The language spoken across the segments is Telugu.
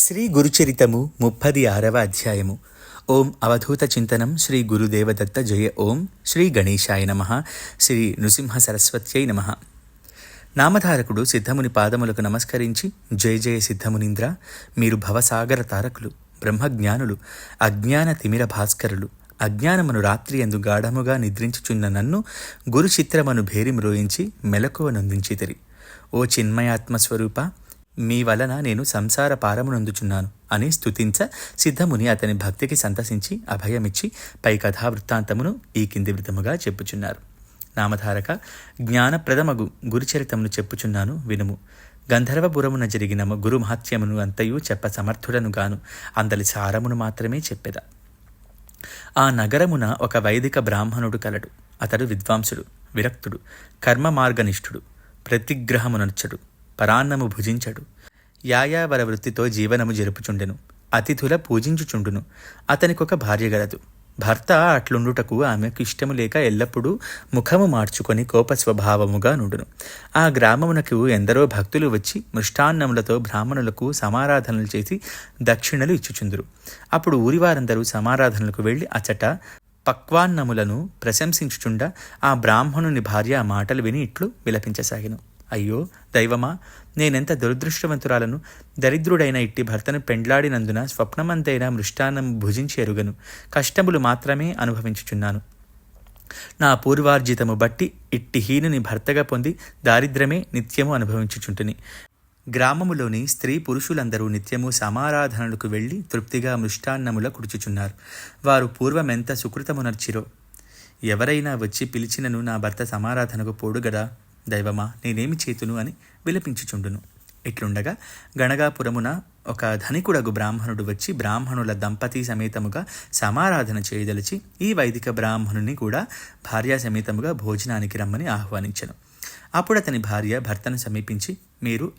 శ్రీ గురుచరితము ముప్పది ఆరవ అధ్యాయము. ఓం అవధూత చింతనం శ్రీ గురుదేవదత్త జయ. ఓం శ్రీ గణేశాయ నమ. శ్రీ నృసింహ సరస్వత్యై నమ. నామధారకుడు సిద్ధముని పాదములకు నమస్కరించి జయ జయ సిద్ధమునింద్ర మీరు భవసాగర తారకులు బ్రహ్మజ్ఞానులు అజ్ఞాన తిమిర భాస్కరులు అజ్ఞానమును రాత్రి ఎందు గాఢముగా నిద్రించుచున్న నన్ను గురు చిత్రమను భేరి మ్రోయించి మెలకువ నొందించితిరి. ఓ చిన్మయాత్మస్వరూప మీ వలన నేను సంసార పారమునందుచున్నాను అని స్తుతించ సిద్ధముని అతని భక్తికి సంతసించి అభయమిచ్చి పై కథా వృత్తాంతమును ఈ కింది విధముగా చెప్పుచున్నారు. నామధారక జ్ఞానప్రదమగు గురుచరితమును చెప్పుచున్నాను వినుము. గంధర్వపురమున జరిగిన గురు మహత్యమును అంతయు చెప్ప సమర్థుడను గాను అందలి సారమును మాత్రమే చెప్పెద. ఆ నగరమున ఒక వైదిక బ్రాహ్మణుడు కలడు. అతడు విద్వాంసుడు విరక్తుడు కర్మ మార్గనిష్ఠుడు ప్రతిగ్రహమునర్చడు. పరాన్నము భుజించడు. యాయావర వృత్తితో జీవనము జరుపుచుండెను. అతిథుల పూజించుచుండును. అతనికొక భార్య గలదు. భర్త అట్లుండుటకు ఆమెకు ఇష్టము లేక ఎల్లప్పుడూ ముఖము మార్చుకొని కోపస్వభావముగా నుండును. ఆ గ్రామమునకు ఎందరో భక్తులు వచ్చి మృష్టాన్నములతో బ్రాహ్మణులకు సమారాధనలు చేసి దక్షిణలు ఇచ్చుచుందురు. అప్పుడు ఊరివారందరూ సమారాధనలకు వెళ్ళి అచట పక్వాన్నములను ప్రశంసించుచుండ ఆ బ్రాహ్మణుని భార్య ఆ మాటలు విని ఇట్లు విలపించసాగిను. అయ్యో దైవమా నేనెంత దురదృష్టవంతురాలను? దరిద్రుడైన ఇట్టి భర్తను పెండ్లాడినందున స్వప్నమంతైన మృష్టాన్నం భుజించేరుగను కష్టములు మాత్రమే అనుభవించుచున్నాను. నా పూర్వార్జితము బట్టి ఇట్టి హీనుని భర్తగా పొంది దారిద్రమే నిత్యము అనుభవించుచుంటుని. గ్రామములోని స్త్రీ పురుషులందరూ నిత్యము సమారాధనలకు వెళ్ళి తృప్తిగా మృష్టాన్నముల కుడుచుచున్నారు. వారు పూర్వమెంత సుకృతమునర్చిరో? ఎవరైనా వచ్చి పిలిచినను నా భర్త సమారాధనకు పోడుగదా దైవమా నేనేమి చేతును అని విలపించుచుండును. ఇట్లుండగా గణగాపురమున ఒక ధనికుడగు బ్రాహ్మణుడు వచ్చి బ్రాహ్మణుల దంపతి సమేతముగా సమారాధన చేయదలిచి ఈ వైదిక బ్రాహ్మణుని కూడా భార్యా సమేతముగా భోజనానికి రమ్మని ఆహ్వానించను. అప్పుడు అతని భార్య భర్తను సమీపించి మీరు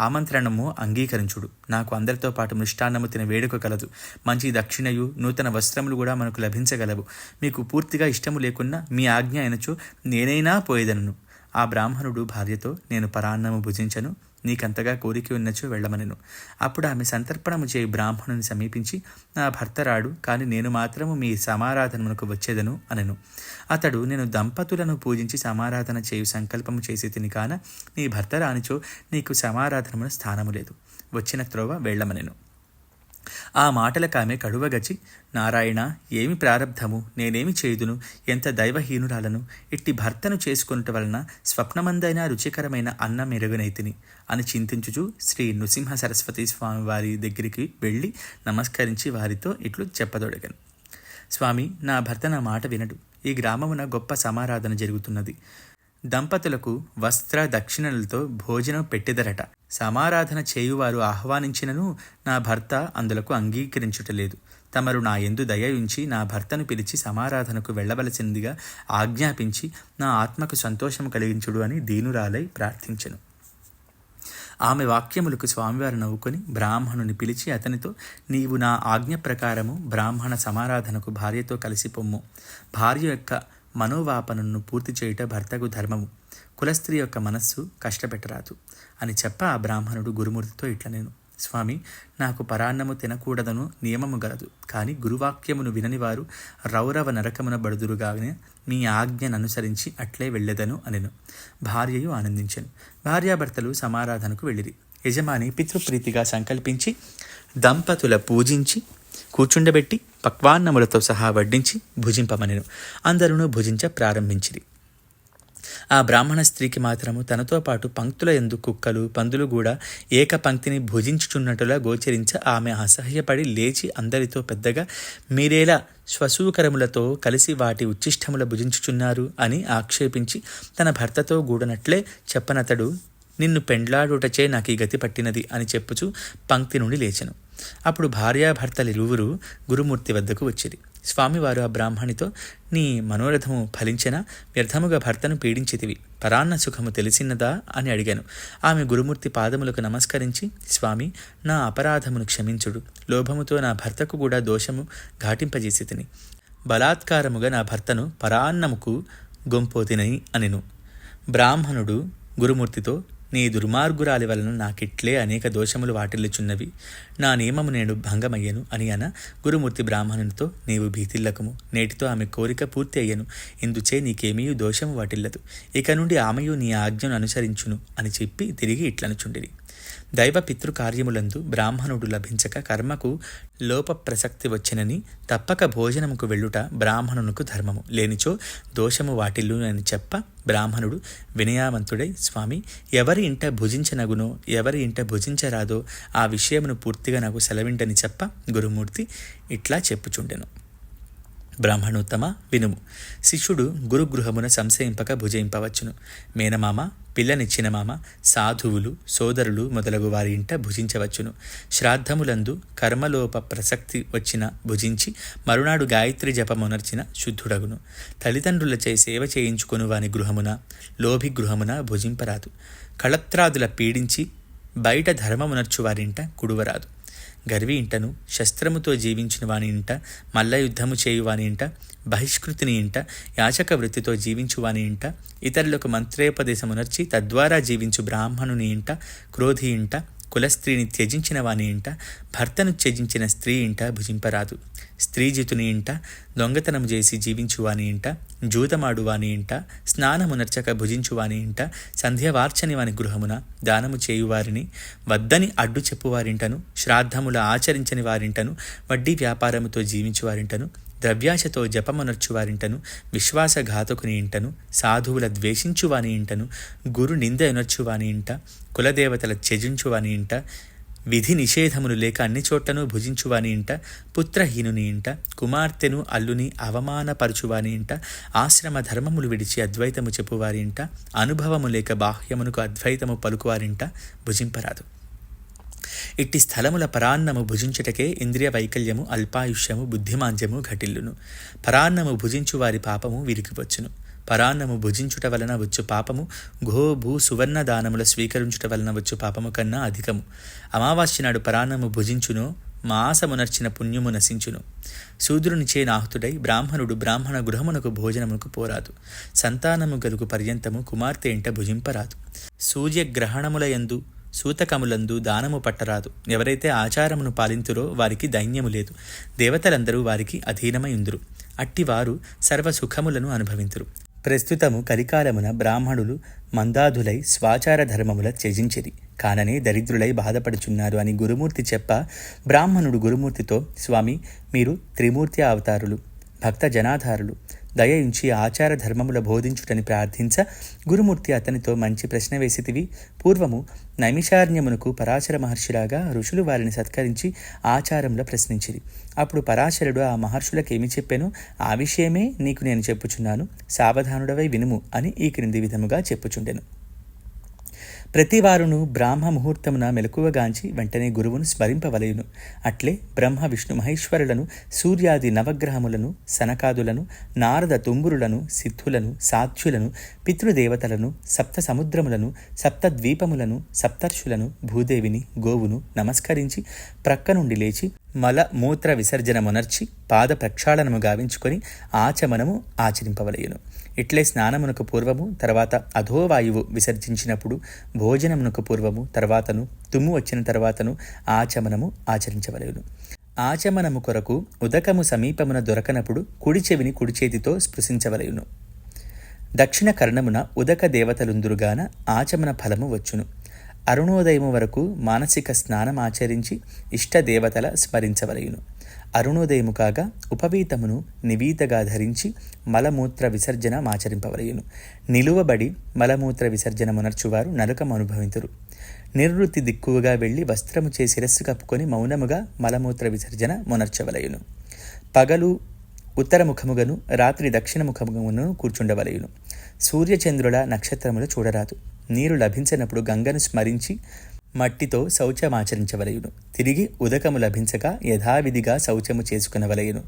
ఆమంత్రణము అంగీకరించుడు. నాకు అందరితో పాటు మృష్టాన్నము తిన వేడుక కలదు. మంచి దక్షిణయు నూతన వస్త్రములు కూడా మనకు లభించగలవు. మీకు పూర్తిగా ఇష్టము లేకున్నా మీ ఆజ్ఞ అయినచో నేనైనా పోయేదనను. ఆ బ్రాహ్మణుడు భార్యతో నేను పరాన్నము భుజించను నీకంతగా కోరిక ఉన్నచో వెళ్ళమనెను. అప్పుడు ఆమె సంతర్పణము చేయి బ్రాహ్మణుని సమీపించి నా భర్త రాడు కానీ నేను మాత్రము మీ సమారాధనమునకు వచ్చేదను అనెను. అతడు నేను దంపతులను పూజించి సమారాధన చేయు సంకల్పము చేసి తిని కాన నీ భర్త రానిచో నీకు సమారాధనమున స్థానము లేదు. వచ్చిన త్రోవ వెళ్ళమనెను. ఆ మాటలకు ఆమె కడువగచి నారాయణ ఏమి ప్రారంధము నేనేమి చేయుదును? ఎంత దైవహీనురాలను? ఇట్టి భర్తను చేసుకున్నట వలన స్వప్నమందైన రుచికరమైన అన్నం మెరుగునైతిని అని చింతించుచు శ్రీ నృసింహ సరస్వతి స్వామి వారి దగ్గరికి వెళ్ళి నమస్కరించి వారితో ఇట్లు చెప్పదొడగను. స్వామి నా భర్త నా మాట వినడు. ఈ గ్రామమున గొప్ప సమారాధన జరుగుతున్నది. దంపతులకు వస్త్ర దక్షిణలతో భోజనం పెట్టెదరట. సమారాధన చేయువారు ఆహ్వానించినను నా భర్త అందులకు అంగీకరించుటలేదు. తమరు నా ఎందు దయ ఉంచి నా భర్తను పిలిచి సమారాధనకు వెళ్ళవలసిందిగా ఆజ్ఞాపించి నా ఆత్మకు సంతోషం కలిగించుడు అని దీనురాలై ప్రార్థించెను. ఆమె వాక్యములకు స్వామివారు నవ్వుకొని బ్రాహ్మణుని పిలిచి అతనితో నీవు నా ఆజ్ఞ ప్రకారము బ్రాహ్మణ సమారాధనకు భార్యతో కలిసి పొమ్ము. భార్య యొక్క మనోవాపనను పూర్తి చేయుట భర్తకు ధర్మము. కులస్త్రీ యొక్క మనస్సు కష్టపెట్టరాదు. అని చెప్ప ఆ బ్రాహ్మణుడు గురుమూర్తితో ఇట్ల నేను స్వామి నాకు పరాన్నము తినకూడదను నియమము గలదు. కానీ గురువాక్యమును విననివారు రౌరవ నరకమున బడుదురుగానే మీ ఆజ్ఞను అనుసరించి అట్లే వెళ్ళెదను అనెను. భార్యయు ఆనందించెను. భార్యాభర్తలు సమారాధనకు వెళ్ళిరి. యజమాని పితృప్రీతిగా సంకల్పించి దంపతుల పూజించి కూర్చుండబెట్టి పక్వాన్నములతో సహా వడ్డించి భుజింపమనెను. అందరూ భుజించ ప్రారంభించిరి. ఆ బ్రాహ్మణ స్త్రీకి మాత్రము తనతో పాటు పంక్తుల ఎందు కుక్కలు పందులు కూడా ఏక పంక్తిని భుజించుచున్నట్టులా గోచరించ ఆమె అసహ్యపడి లేచి అందరితో పెద్దగా మీరేలా శ్వసూకరములతో కలిసి వాటి ఉచ్చిష్టముల భుజించుచున్నారు? అని ఆక్షేపించి తన భర్తతో గూడనట్లే చెప్పనతడు నిన్ను పెండ్లాడుటచే నాకు ఈ గతి పట్టినది అని చెప్పుచు పంక్తి నుండి లేచెను. అప్పుడు భార్యాభర్తలిరువురు గురుమూర్తి వద్దకు వచ్చిరి. స్వామివారు ఆ బ్రాహ్మణితో నీ మనోరథము ఫలించిన? వ్యర్థముగా భర్తను పీడించితివి. పరాన్న సుఖము తెలిసినదా? అని అడిగాను. ఆమె గురుమూర్తి పాదములకు నమస్కరించి స్వామి నా అపరాధమును క్షమించుడు. లోభముతో నా భర్తకు కూడా దోషము ఘాటింపజేసి తిని బలాత్కారముగా నా భర్తను పరాన్నముకు గొంపోతినని అనెను. బ్రాహ్మణుడు గురుమూర్తితో నీ దుర్మార్గురాలి వలన నాకిట్లే అనేక దోషములు వాటిల్లుచున్నవి. నా నియమము నేను భంగమయ్యను అని అన గురుమూర్తి బ్రాహ్మణునితో నీవు భీతిల్లకము. నేటితో ఆమె కోరిక పూర్తి అయ్యను ఇందుచే నీకేమీ దోషము వాటిల్లదు. ఇక నుండి ఆమెయు నీ ఆజ్ఞను అనుసరించును అని చెప్పి తిరిగి ఇట్లనుచుండిరి. దైవ పితృకార్యములందు బ్రాహ్మణుడు లభించక కర్మకు లోప ప్రసక్తి వచ్చినని తప్పక భోజనముకు వెళ్ళుట బ్రాహ్మణునకు ధర్మము. లేనిచో దోషము వాటిల్లు అని చెప్ప బ్రాహ్మణుడు వినయావంతుడై స్వామి ఎవరి ఇంట భుజించనగునో ఎవరి ఇంట భుజించరాదో ఆ విషయమును పూర్తిగా నాకు సెలవింటని చెప్ప గురుమూర్తి ఇట్లా చెప్పుచుండెను. బ్రాహ్మణోత్తమ వినుము. శిష్యుడు గురుగృహమున సంశయింపక భుజయింపవచ్చును. మేనమామ పిల్లనిచ్చిన మామ సాధువులు సోదరులు మొదలగు వారి ఇంట భుజించవచ్చును. శ్రాద్ధములందు కర్మలోప ప్రసక్తి వచ్చిన భుజించి మరునాడు గాయత్రి జపమునర్చిన శుద్ధుడగును. తల్లిదండ్రులచే సేవ చేయించుకుని వాని గృహమున లోభి గృహమున భుజింపరాదు. కళత్రాదుల పీడించి బయట ధర్మమునర్చు వారింట కుడువరాదు. గర్వి ఇంటను శస్త్రముతో జీవించిన వాని ఇంట మల్ల యుద్ధము చేయువాని ఇంట బహిష్కృతిని ఇంట యాచక వృత్తితో జీవించు వాని ఇంట ఇతరులకు మంత్రోపదేశమునర్చి తద్వారా జీవించు బ్రాహ్మణుని ఇంట క్రోధి ఇంట కులస్త్రీని త్యజించిన వాని ఇంట భర్తను త్యజించిన స్త్రీ ఇంట భుజింపరాదు. స్త్రీజితుని ఇంట దొంగతనం చేసి జీవించువాని ఇంట జూతమాడువాని ఇంట స్నానమునర్చక భుజించువాని ఇంట సంధ్యవార్చని వాని గృహమున దానము చేయువారిని వద్దని అడ్డు చెప్పువారింటను శ్రాద్ధముల ఆచరించని వారింటను వడ్డీ వ్యాపారముతో జీవించువారింటను ద్రవ్యాశతో జపమనర్చువారింటను విశ్వాసఘాతకుని ఇంటను సాధువుల ద్వేషించువాని ఇంటను గురు నింద ఎనర్చువాని ఇంట కులదేవతల త్యజించువాని ఇంట విధి నిషేధములు లేక అన్ని చోట్లను భుజించువాని ఇంట పుత్రహీనుని ఇంట కుమార్తెను అల్లుని అవమానపరచువాని ఇంట ఆశ్రమ ధర్మములు విడిచి అద్వైతము చెప్పువారి ఇంట అనుభవము లేక బాహ్యమునకు అద్వైతము పలుకువారింట భుజింపరాదు. ఇట్టి స్థలముల పరాన్నము భుజించుటకే ఇంద్రియ వైకల్యము అల్పాయుష్యము బుద్ధిమాంద్యము ఘటిల్లును. పరాన్నము భుజించు వారి పాపము విరిగివచ్చును పరాన్నము భుజించుట వలన వచ్చు పాపము ఘో భూ సువర్ణ దానముల స్వీకరించుట వలన వచ్చు పాపము కన్నా అధికము. అమావాస్య నాడు పరాన్నము భుజించును మాసమునర్చిన పుణ్యము నశించును. శూద్రునిచే నాహుతుడై బ్రాహ్మణుడు బ్రాహ్మణ గృహమునకు భోజనమునకు పోరాదు. సంతానము గలుగు పర్యంతము కుమార్తె ఇంట భుజింపరాదు. సూర్యగ్రహణముల యందు సూతకములందు దానము పట్టరాదు. ఎవరైతే ఆచారమును పాలింతురో వారికి దైన్యము లేదు. దేవతలందరూ వారికి అధీనమైందురు అట్టివారు అట్టివారు సర్వసుఖములను అనుభవింతురు. ప్రస్తుతము కలికాలమున బ్రాహ్మణులు మందాధులై స్వాచార ధర్మముల త్యజించిరి. కాననే దరిద్రులై బాధపడుచున్నారు అని గురుమూర్తి చెప్ప బ్రాహ్మణుడు గురుమూర్తితో స్వామి మీరు త్రిమూర్తి అవతారులు. భక్త జనాధారులు దయించి ఆచార ధర్మముల బోధించుటని ప్రార్థించ గురుమూర్తి అతనితో మంచి ప్రశ్న వేసితివి. పూర్వము నైమిషారణ్యమునకు పరాశర మహర్షిలాగా ఋషులు వారిని సత్కరించి ఆచారంలో ప్రశ్నించిరి. అప్పుడు పరాశరుడు ఆ మహర్షులకేమి చెప్పాను? ఆ విషయమే నీకు నేను చెప్పుచున్నాను. సావధానుడవై వినుము అని ఈ క్రింది విధముగా చెప్పుచుండెను. ప్రతివారును బ్రాహ్మ ముహూర్తమున మెలకువగాంచి వెంటనే గురువును స్మరింపవలయును అట్లే బ్రహ్మ విష్ణు మహేశ్వరులను సూర్యాది నవగ్రహములను సనకాదులను నారద తుంబురులను సిద్ధులను సాధ్యులను పితృదేవతలను సప్త సముద్రములను సప్త ద్వీపములను సప్తర్షులను భూదేవిని గోవును నమస్కరించి ప్రక్క నుండి లేచి మల మూత్ర విసర్జనమునర్చి పాద ప్రక్షాళనము గావించుకొని ఆచమనము ఆచరింపవలయును. ఇట్లే స్నానమునకు పూర్వము తర్వాత అధోవాయువు విసర్జించినప్పుడు భోజనమునకు పూర్వము తర్వాతను తుమ్ము వచ్చిన తర్వాతను ఆచమనము ఆచరించవలయును. ఆచమనము కొరకు ఉదకము సమీపమున దొరకనప్పుడు కుడి చెవిని కుడి చేతితో స్పృశించవలయును. దక్షిణ కర్ణమున ఉదక దేవతలుందురుగాన ఆచమన ఫలము వచ్చును. అరుణోదయము వరకు మానసిక స్నానం ఆచరించి ఇష్టదేవతల స్మరించవలయును. అరుణోదయము కాగా ఉపవీతమును నివీతగా ధరించి మలమూత్ర విసర్జన ఆచరింపవలయును. నిలువబడి మలమూత్ర విసర్జనమునర్చువారు నరకము అనుభవింతురు. నిర్వృత్తి దిక్కువగా వెళ్ళి వస్త్రము చే శిరస్సు కప్పుకొని మౌనముగా మలమూత్ర విసర్జన మునర్చవలయును. పగలు ఉత్తరముఖముగను రాత్రి దక్షిణముఖముగను కూర్చుండవలయును. సూర్యచంద్రుల నక్షత్రములు చూడరాదు. నీరు లభించినప్పుడు గంగను స్మరించి మట్టితో శౌచమాచరించవలయును తిరిగి ఉదకము లభించక యథావిధిగా శౌచము చేసుకునవలయును.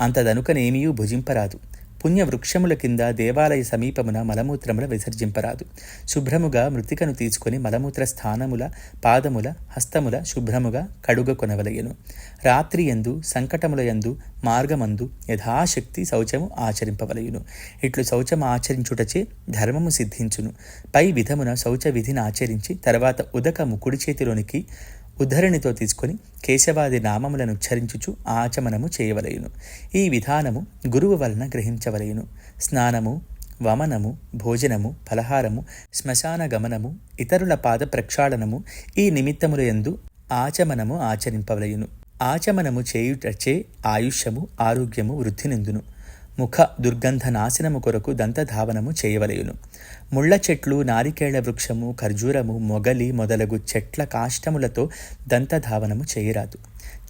అంతదనుకనేమీ భుజింపరాదు. పుణ్య వృక్షముల కింద దేవాలయ సమీపమున మలమూత్రముల విసర్జింపరాదు. శుభ్రముగా మృతికను తీసుకొని మలమూత్ర స్థానముల పాదముల హస్తముల శుభ్రముగా కడుగ కొనవలయను రాత్రి ఎందు సంకటముల యందు మార్గమందు యథాశక్తి శౌచము ఆచరింపవలయును ఇట్లు శౌచము ఆచరించుటచే ధర్మము సిద్ధించును. పై విధమున శౌచ విధిని ఆచరించి తర్వాత ఉదకము కుడి చేతిలోనికి ఉద్ధరణితో తీసుకొని కేశవాది నామములను ఉచ్చరించుచు ఆచమనము చేయవలయును. ఈ విధానము గురువు వలన గ్రహించవలయును. స్నానము వమనము భోజనము ఫలహారము శ్మశాన గమనము ఇతరుల పాద ప్రక్షాళనము ఈ నిమిత్తముల యందు ఆచమనము ఆచరింపవలయును. ఆచమనము చేయుటచే ఆయుష్యము ఆరోగ్యము వృద్ధినిందును ముఖ దుర్గంధ నాశనము కొరకు దంతధావనము చేయవలయును. ముళ్ళ చెట్లు నారికేళ్ళ వృక్షము ఖర్జూరము మొగలి మొదలగు చెట్ల కాష్టములతో దంతధావనము చేయరాదు.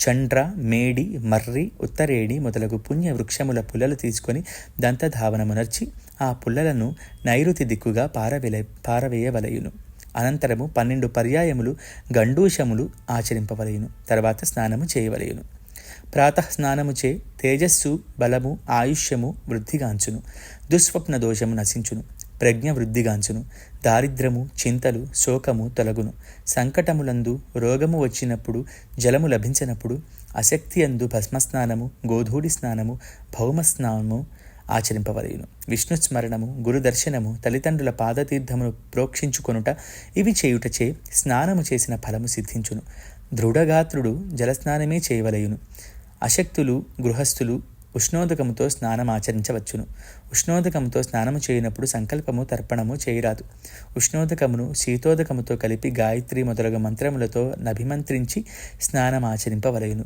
చండ్ర మేడి మర్రి ఉత్తరేణి మొదలగు పుణ్య వృక్షముల పుల్లలు తీసుకొని దంతధావనమునర్చి ఆ పుల్లలను నైరుతి దిక్కుగా పారవేలే పారవేయవలయును. అనంతరము పన్నెండు పర్యాయములు గండూషములు ఆచరింపవలయును. తర్వాత స్నానము చేయవలయును. ప్రాతఃస్నానముచే తేజస్సు బలము ఆయుష్యము వృద్ధిగాంచును. దుస్వప్న దోషము నశించును. ప్రజ్ఞ వృద్ధిగాంచును. దారిద్రము చింతలు శోకము తొలగును. సంకటములందు రోగము వచ్చినప్పుడు జలము లభించినప్పుడు అశక్తి అందు భస్మస్నానము గోధూడి స్నానము భౌమస్నానము ఆచరింపవలయును. విష్ణు స్మరణము గురుదర్శనము తల్లిదండ్రుల పాదతీర్థమును ప్రోక్షించుకొనుట ఇవి చేయుటచే స్నానము చేసిన ఫలము సిద్ధించును. దృఢగాత్రుడు జలస్నానమే చేయవలయును. అశక్తులు గృహస్థులు ఉష్ణోదకముతో స్నానం ఆచరించవచ్చును. ఉష్ణోదకముతో స్నానము చేయనప్పుడు సంకల్పము తర్పణము చేయరాదు. ఉష్ణోదకమును శీతోదకముతో కలిపి గాయత్రి మొదలగు మంత్రములతో నభిమంత్రించి స్నానమాచరింపవలయును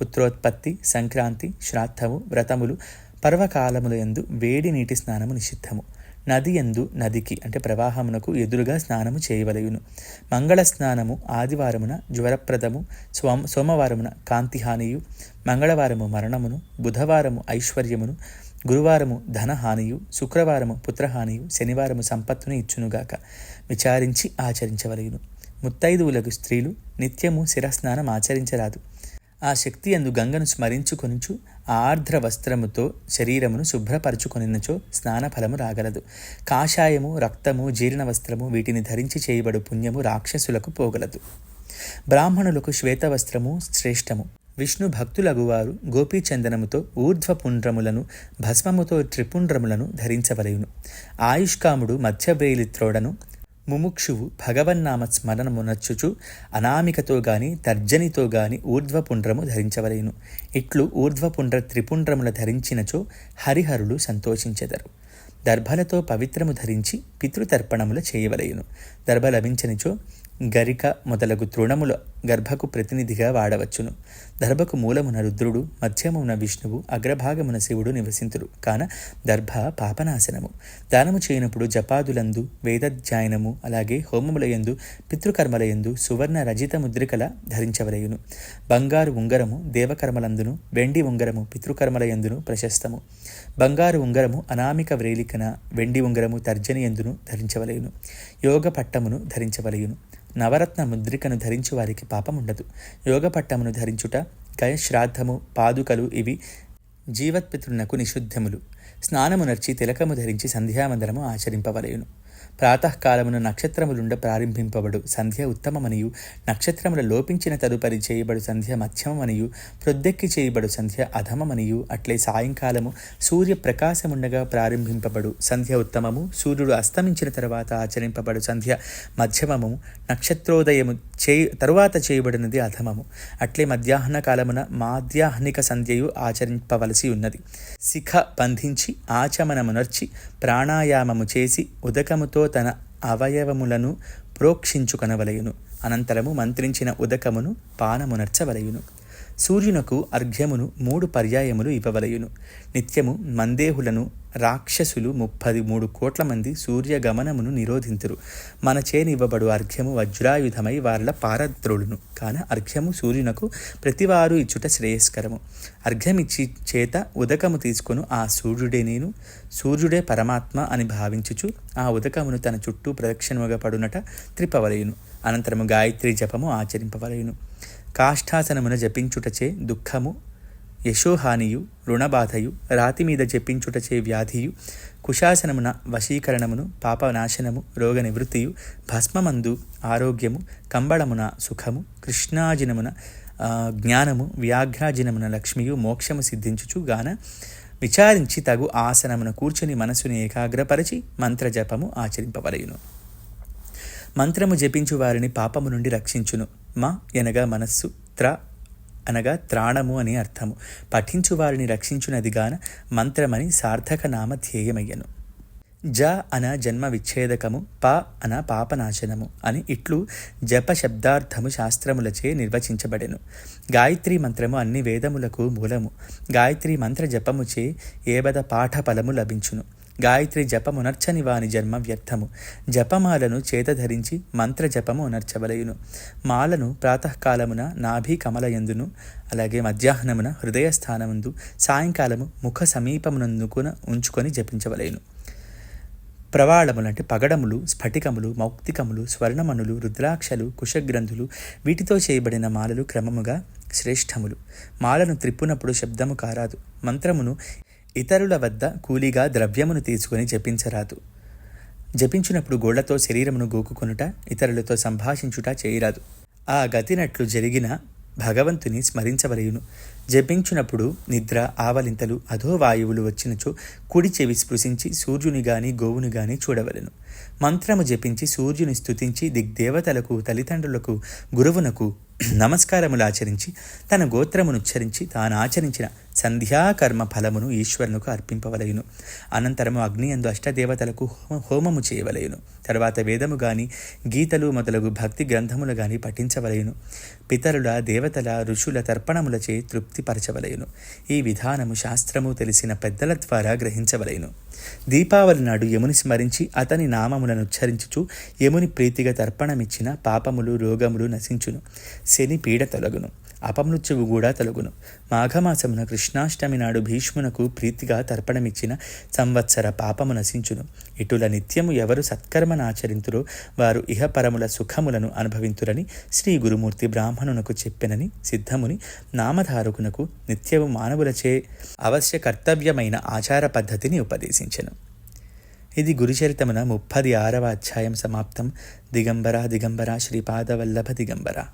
పుత్రోత్పత్తి సంక్రాంతి శ్రాద్ధము వ్రతములు పర్వకాలముల యందు వేడి నీటి స్నానము నిషిద్ధము. నది ఎందు నదికి అంటే ప్రవాహమునకు ఎదురుగా స్నానము చేయవలయును. మంగళ స్నానము ఆదివారమున జ్వరప్రదము సోమ సోమవారమున కాంతిహానియు మంగళవారము మరణమును బుధవారము ఐశ్వర్యమును గురువారము ధనహానియు శుక్రవారము పుత్రహానియు శనివారము సంపత్తును ఇచ్చునుగాక విచారించి ఆచరించవలయును. ముత్తైదువులకు స్త్రీలు నిత్యము శిరస్నానం ఆచరించరాదు. ఆ శక్తి అందు గంగను స్మరించుకొనుచు ఆర్ద్ర వస్త్రముతో శరీరమును శుభ్రపరచుకొనినచో స్నానఫలము రాగలదు. కాషాయము రక్తము జీర్ణ వస్త్రము వీటిని ధరించి చేయబడు పుణ్యము రాక్షసులకు పోగలదు. బ్రాహ్మణులకు శ్వేత వస్త్రము శ్రేష్టము. విష్ణు భక్తులగువారు గోపీచందనముతో ఊర్ధ్వపుండ్రములను భస్మముతో త్రిపుండ్రములను ధరించవలయును. ఆయుష్కాముడు మధ్యవేలి త్రోడను ముముక్షువు భగవన్నామ స్మరణమునర్చుచు అనామికతో గాని తర్జనితో గాని ఊర్ధ్వపుండ్రము ధరించవలేను. ఇట్లు ఊర్ధ్వపుండ్ర త్రిపుండ్రముల ధరించినచో హరిహరులు సంతోషించెదరు. దర్భలతో పవిత్రము ధరించి పితృతర్పణములు చేయవలేను. దర్భ లభించనిచో గరిక మొదలగు తృణముల గర్భకు ప్రతినిధిగా వాడవచ్చును. దర్భకు మూలమున రుద్రుడు మధ్యమున విష్ణువు అగ్రభాగమున శివుడు నివసింతురు. కాన దర్భ పాపనాశనము. దానము చేయనప్పుడు జపాదులందు వేదధ్యాయనము అలాగే హోమములయందు పితృకర్మలయందు సువర్ణ రజిత ముద్రికల ధరించవలయును. బంగారు ఉంగరము దేవకర్మలందును వెండి ఉంగరము పితృకర్మలయందును ప్రశస్తము. బంగారు ఉంగరము అనామిక వ్రేలికన వెండి ఉంగరము తర్జనియందును ధరించవలయును. యోగ పట్టమును ధరించవలయును. నవరత్న ముద్రికను ధరించు వారికి పాపముండదు ఉండదు. యోగపట్టమును ధరించుట గయ శ్రాద్ధము పాదుకలు ఇవి జీవత్పితృనకు నిషుద్ధములు. స్నానము నర్చి తిలకము ధరించి సంధ్యావందనము ఆచరింపవలయును ప్రాతకాలమున నక్షత్రములుండ ప్రారంభింపబడు. సంధ్య ఉత్తమమనియు. నక్షత్రముల లోపించిన తదుపరి చేయబడు సంధ్య మధ్యమమనియు. ప్రొద్దెక్కి చేయబడు సంధ్య అధమమనియు. అట్లే సాయంకాలము సూర్య ప్రకాశముండగా ప్రారంభింపబడు. సంధ్య ఉత్తమము. సూర్యుడు అస్తమించిన తర్వాత ఆచరింపబడు సంధ్య మధ్యమము. నక్షత్రోదయము చేయి తరువాత చేయబడినది అధమము. అట్లే మధ్యాహ్న కాలమున మాధ్యాహ్నిక సంధ్యయు ఆచరింపవలసి ఉన్నది. శిఖ బంధించి ఆచమనమునర్చి ప్రాణాయామము చేసి ఉదకముతో తన అవయవములను ప్రోక్షించుకొనవలయును. అనంతరము మంత్రించిన ఉదకమును పానమునర్చవలయును. సూర్యునకు అర్ఘ్యమును మూడు పర్యాయములు ఇవ్వవలయును. నిత్యము మందేహులను రాక్షసులు ముప్పది మూడు కోట్ల మంది సూర్యగమనమును నిరోధింతురు. మన చేనివ్వబడు అర్ఘ్యము వజ్రాయుధమై వారిల పారద్రోళును కాన అర్ఘ్యము సూర్యునకు ప్రతివారు ఇచ్చుట శ్రేయస్కరము. అర్ఘ్యమిచ్చి చేత ఉదకము తీసుకొను ఆ సూర్యుడే నేను. సూర్యుడే పరమాత్మ అని భావించుచు ఆ ఉదకమును తన చుట్టూ ప్రదక్షిణముగా పడునట త్రిపవలయును అనంతరము గాయత్రి జపము ఆచరింపవలయును. కాష్ఠాసనమున జపించుటచే దుఃఖము యశోహానియు రుణబాధయు రాతి మీద జపించుటచే వ్యాధియు కుశాసనమున వశీకరణమును పాపనాశనము రోగ నివృత్తియు భస్మమందు ఆరోగ్యము కంబళమున సుఖము కృష్ణాజినమున జ్ఞానము వ్యాఘ్రాజినమున లక్ష్మియు మోక్షము సిద్ధించుచు గాన విచారించి తగు ఆసనమున కూర్చుని మనసుని ఏకాగ్రపరిచి మంత్రజపము ఆచరింపవలయును. మంత్రము జపించు వారిని పాపము నుండి రక్షించును. మా ఎనగా మనస్సు త్ర అనగా త్రాణము అని అర్థము. పఠించు వారిని రక్షించునదిగాన మంత్రమని సార్థక నామ ధ్యేయమయ్యను. జ అన జన్మ విచ్ఛేదకము ప అన పాపనాశనము అని ఇట్లు జప శబ్దార్థము శాస్త్రములచే నిర్వచించబడెను. గాయత్రి మంత్రము అన్ని వేదములకు మూలము. గాయత్రి మంత్ర జపముచే ఏబద పాఠ ఫలము లభించును. గాయత్రి జపమునర్చని వాని జన్మ వ్యర్థము. జపమాలను చేత ధరించి మంత్ర జపము ఉనర్చవలయును మాలను ప్రాతకాలమున నాభి కమలయందును అలాగే మధ్యాహ్నమున హృదయస్థానముందు సాయంకాలము ముఖ సమీపమునందుకున ఉంచుకొని జపించవలయును. ప్రవాళములు అంటే పగడములు స్ఫటికములు మౌక్తికములు స్వర్ణమణులు రుద్రాక్షలు కుశగ్రంథులు వీటితో చేయబడిన మాలలు క్రమముగా శ్రేష్టములు మాలను త్రిప్పునప్పుడు శబ్దము కారాదు. మంత్రమును ఇతరుల వద్ద కూలీగా ద్రవ్యమును తీసుకుని జపించరాదు. జపించినప్పుడు గోళ్ళతో శరీరమును గోకుకొనుట ఇతరులతో సంభాషించుట చేయరాదు. ఆ గతినట్లు జరిగిన భగవంతుని స్మరించవలయును. జపించినప్పుడు నిద్ర ఆవలింతలు అధోవాయువులు వచ్చినచో కుడి చెవి స్పృశించి సూర్యుని గాని గోవుని గాని చూడవలను. మంత్రము జపించి సూర్యుని స్తుతించి దిగ్దేవతలకు తల్లిదండ్రులకు గురువునకు నమస్కారములు ఆచరించి తన గోత్రమునుచ్చరించి తాను ఆచరించిన సంధ్యాకర్మ ఫలమును ఈశ్వరునకు అర్పింపవలయును. అనంతరము అగ్ని అందు అష్టదేవతలకు హోమము చేయవలయును. తర్వాత వేదము గాని గీతలు మొదలగు భక్తి గ్రంథములు గాని పఠించవలయును. పితరుల దేవతల ఋషుల తర్పణములచే తృప్తిపరచవలయును. ఈ విధానము శాస్త్రము తెలిసిన పెద్దల ద్వారా గ్రహించవలయును. దీపావళి నాడు యముని స్మరించి అతని నామములను ఉచ్చరించుచు యముని ప్రీతిగా తర్పణమిచ్చిన పాపములు రోగములు నశించును. శని పీడ తొలగును. అపమృత్యువు కూడా తొలగును. మాఘమాసమున కృష్ణాష్టమి నాడు భీష్మునకు ప్రీతిగా తర్పణమిచ్చిన సంవత్సర పాపము నశించును. ఇటుల నిత్యము ఎవరు సత్కర్మనాచరింతురో వారు ఇహపరముల సుఖములను అనుభవింతురని శ్రీ గురుమూర్తి బ్రాహ్మణునకు చెప్పెనని సిద్ధముని నామధారకునకు నిత్యము మానవులచే అవశ్య కర్తవ్యమైన ఆచార పద్ధతిని ఉపదేశించెను. ఇది గురుచరితమున ముప్పది ఆరవ అధ్యాయం సమాప్తం. దిగంబర దిగంబర శ్రీపాదవల్లభ దిగంబర.